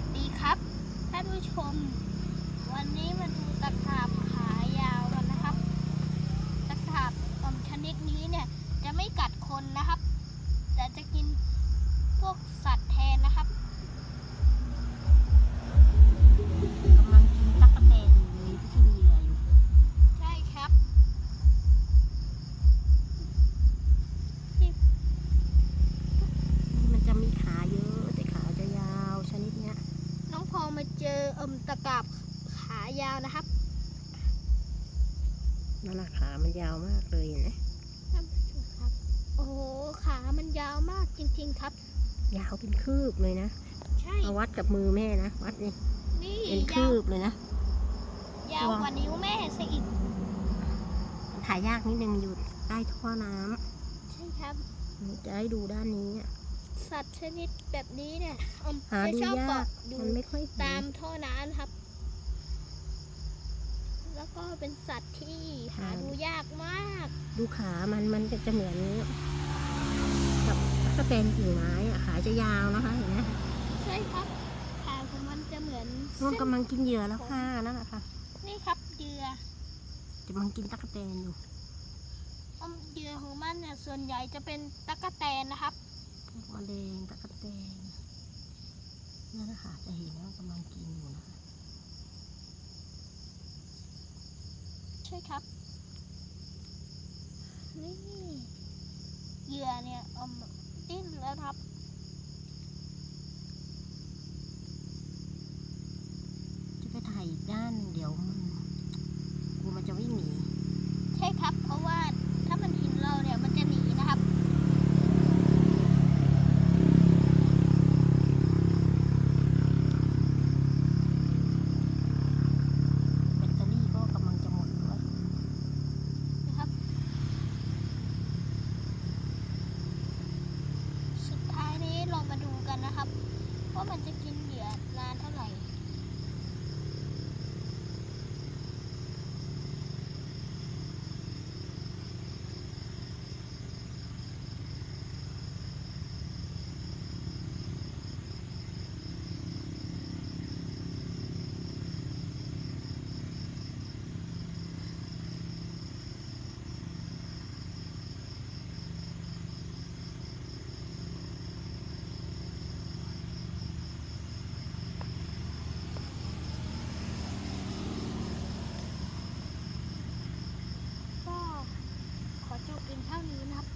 วัสดีครับท่านผู้ชม วันนี้มาดู เอิมตะกาบขายาวนะครับนั่นแหละขามันยาวมากเลยนะ ครับโอ้โหขามันยาวมากจริง ๆครับ ยาวเป็นคืบเลยนะใช่มาวัดกับมือแม่นะวัดนี่นี่เป็นคืบเลยนะยาวกว่านิ้วแม่ซะอีกถ่ายยากนิดนึงอยู่ใต้ท่อน้ำใช่ครับจะให้ดูด้านนี้ สัตว์ชนิดแบบนี้เนี่ยอมหาจะดูชอบยาเกาะกอยู่มันไม่ค่อยเห็นตามท่อน้ำนะครับ แล้วก็เป็นสัตว์ที่หาดูยากมาก ดูขามันมันจะจะเหมือนกับตะแกรงกิ่งไม้อะขาจะยาวนะคะเห็นไหมใช่ครับขาของมันจะเหมือนมันเส้นกำลังกินเหยื่อแล้วค่ะนั่นแหละค่ะนี่ครับเหยื่อจะมันกินตะกแตนอยู่อมเหยื่อของมันเนี่ยส่วนใหญ่จะเป็นตั๊กแตนนะครับ พวกมะเร็งตะกแตนนั่นนะคะ จะเห็นว่ากำลังกินอยู่นะคะใช่ครับ นี่เหยื่อเนี่ยอมดิ้นแล้วครับจะไปถ่ายอีกด้านเดี๋ยวมันกลัวมันจะวิ่งหนี ใช่ครับ เพราะว่าถ้ามันเห็นเราเนี่ยมันจะหนีนะครับ แบตเตอรี่ก็กำลังจะหมดด้วย นะครับ สุดท้ายนี้เรามาดูกันนะครับ ว่ามันจะกินเหยื่อนานเท่าไหร่ ก็ขอ จบเพียงเท่านี้นะครับ